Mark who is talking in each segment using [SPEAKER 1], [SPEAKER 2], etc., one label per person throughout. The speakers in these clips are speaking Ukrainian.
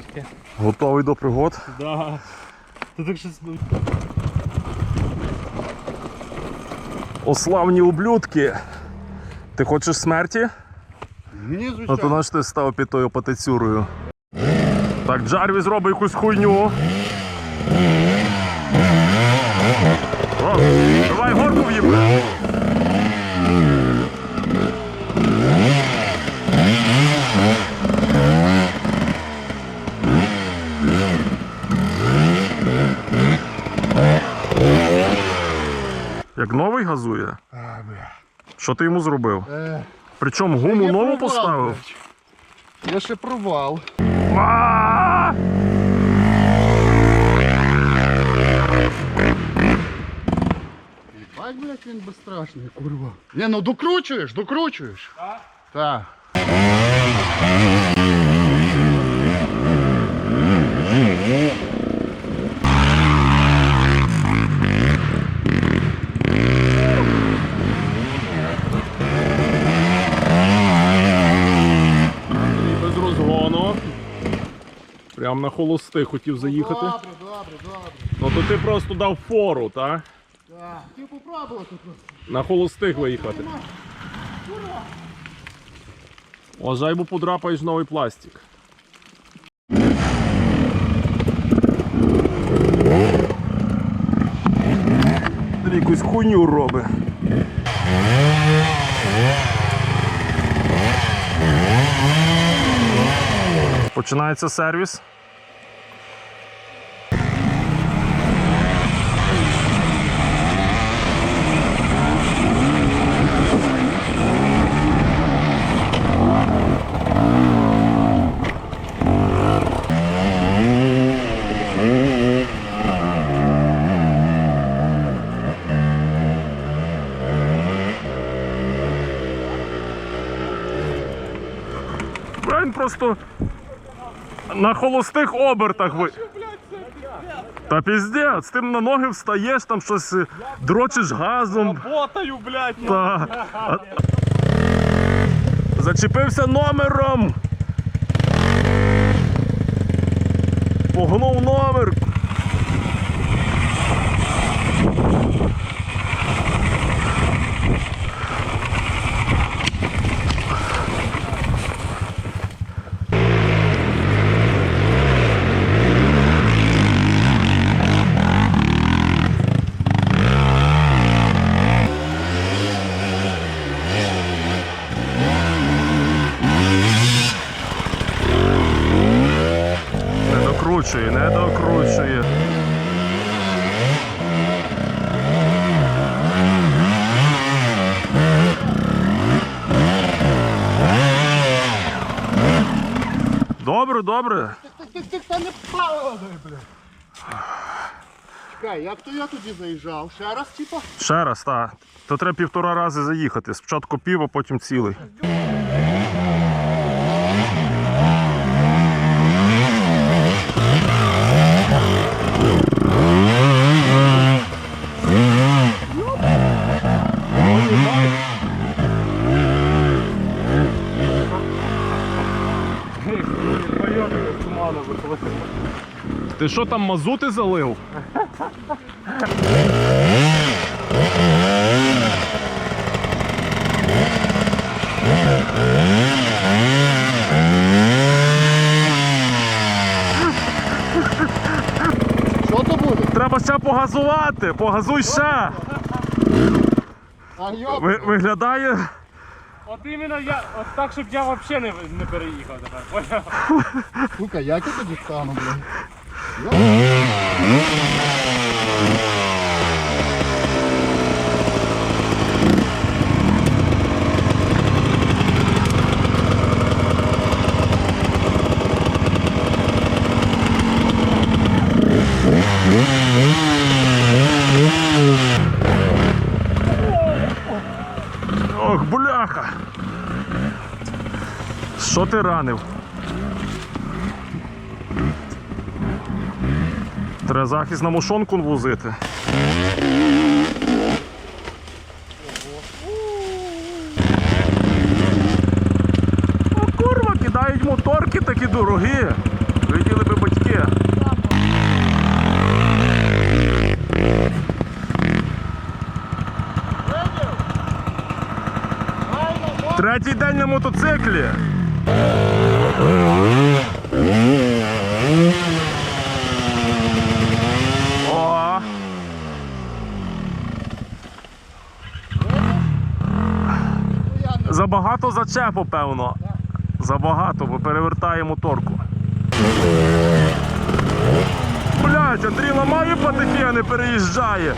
[SPEAKER 1] трішки.
[SPEAKER 2] Готовий до пригод.
[SPEAKER 1] Да. Ти так щось.
[SPEAKER 2] О, славні ублюдки. Ти хочеш смерті?
[SPEAKER 3] Ні,
[SPEAKER 2] Ну то наш ти став під тою патицюрою. Так, Джарвіс робить якусь хуйню. О, давай горку Як новий газує?
[SPEAKER 3] А, бля.
[SPEAKER 2] Що ти йому зробив?
[SPEAKER 3] Е,
[SPEAKER 2] Причому гуму нову
[SPEAKER 3] провал,
[SPEAKER 2] поставив?
[SPEAKER 3] блядь. Є ще провал.
[SPEAKER 2] А!
[SPEAKER 3] Блядь, він безстрашний, курва. Ні, ну докручуєш, докручуєш. Так? Так.
[SPEAKER 2] Без Прям на холости хотів заїхати.
[SPEAKER 3] Добре, добре, добре.
[SPEAKER 2] Ну то ти просто дав фору, так?
[SPEAKER 3] Так. Хотів попробувати просто.
[SPEAKER 2] На холостих виїхати. Вважай, бо подрапаєш новий пластик. Ти якусь хуйню робить. Починається сервіс. Він просто на холостих обертах ви. Та піздець, ти на ноги встаєш, там щось е, дрочиш газом.
[SPEAKER 1] Работаю, блядь!
[SPEAKER 2] Та... а- Зачепився номером. Погнув номер. Не докручує, не докручує. Добре, добре.
[SPEAKER 3] Ти, ти, та не падай, бля. Чекай, як то я тоді заїжджав? Ще раз, типа?
[SPEAKER 2] Ще раз, так. То треба півтора рази заїхати. Спочатку пів, а потім цілий. Ти що там мазути залив?
[SPEAKER 3] Що то буде?
[SPEAKER 2] Треба ще погазувати, погазуй ще. Ви, виглядає.
[SPEAKER 1] От іменно я, от так, щоб я взагалі не, не переїхав тепер. поняв?
[SPEAKER 3] сука, як я тоді стану, бля?
[SPEAKER 2] Ох, Що ти ранив? Треба захист на мушонку возити. О, курва, кидають моторки такі дорогі. Виділи би батьки. Третій день на мотоциклі. Забагато зачепу, певно. Забагато, бо перевертає моторку. Блять, Андрій ламає патики, а не переїжджає.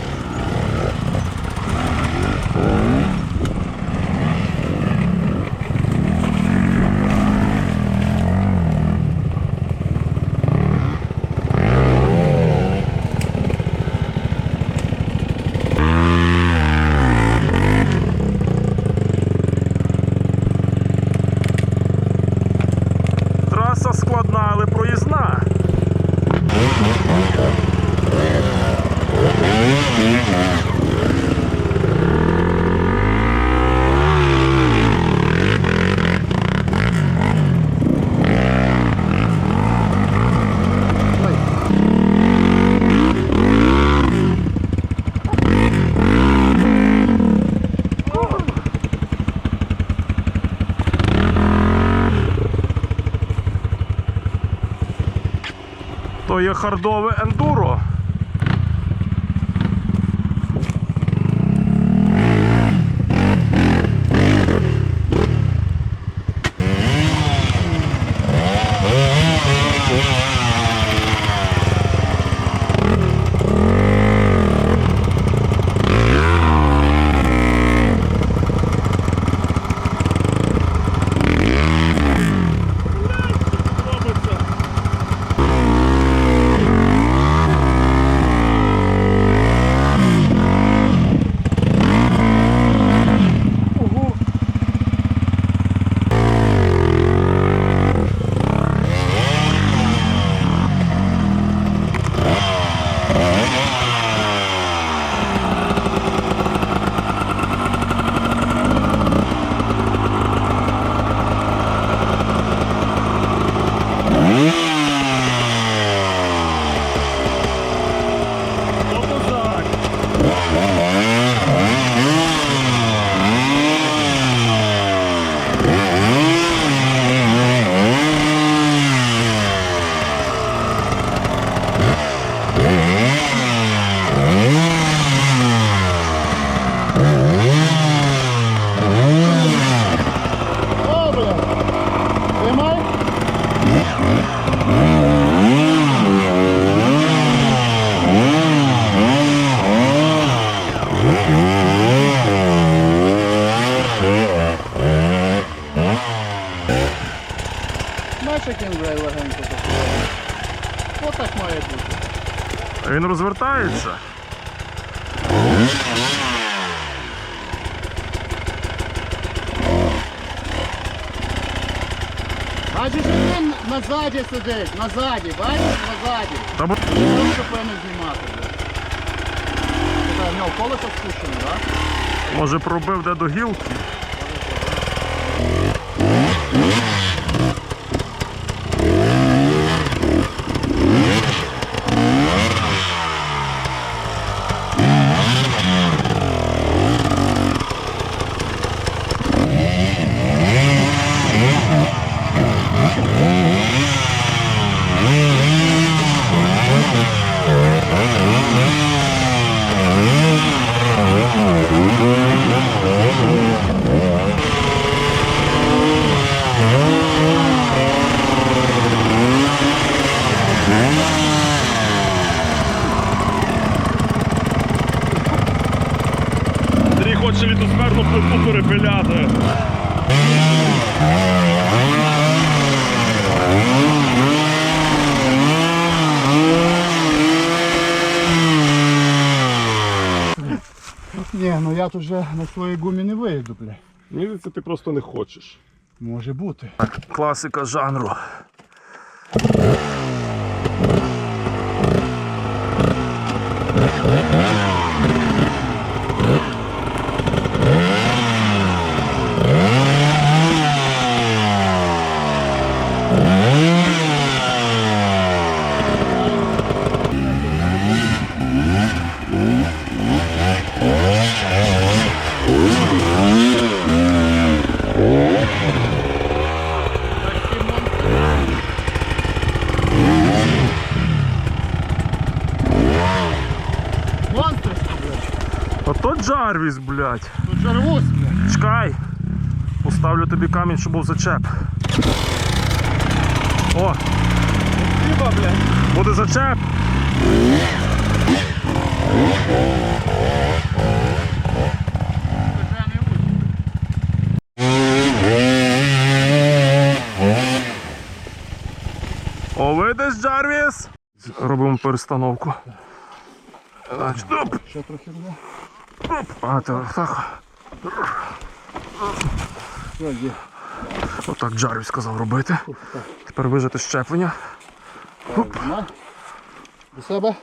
[SPEAKER 2] Хардове ендуро.
[SPEAKER 3] Uh-huh. Бачиш, як він назаді сидить, назаді, бачиш, назаді.
[SPEAKER 2] Та бо-
[SPEAKER 3] Можеш певно знімати. бля. Чекай, в нього колесо спущено, так?
[SPEAKER 2] може пробив де до гілки. Андрій хоче літосферну плиту перепиляти.
[SPEAKER 3] Ні, ну я тут вже на своїй гумі не вийду, бля.
[SPEAKER 2] Мені це ти просто не хочеш.
[SPEAKER 3] Може бути.
[SPEAKER 2] Класика жанру.
[SPEAKER 4] Oh,
[SPEAKER 2] Джарвіс, блядь.
[SPEAKER 3] Тут жарвусь, блядь.
[SPEAKER 2] Чекай. Поставлю тобі камінь, щоб був зачеп. О,
[SPEAKER 3] Хіба, блядь.
[SPEAKER 2] буде зачеп. О, видиш, Джарвіс? Робимо перестановку.
[SPEAKER 3] Ще трохи буде.
[SPEAKER 2] Оп. А, так? Отак Джарвіс сказав робити. Тепер вижати щеплення.
[SPEAKER 3] На. До себе.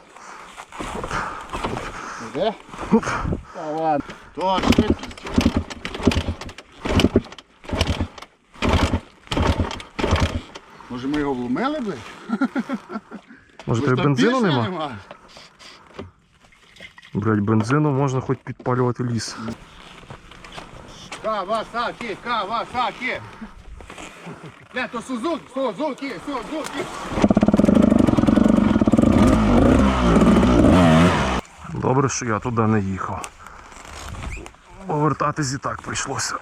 [SPEAKER 3] Іде. Та ладно. То швидкість. Може ми його вломили, блядь?
[SPEAKER 2] Може, тебе бензину нема? Блять, бензину можна хоч підпалювати ліс.
[SPEAKER 3] Кавасакі, кавасакі! Бля, то Сузуки, Сузуки, Сузуки.
[SPEAKER 2] Добре, що я туди не їхав. Повертатись і так прийшлося.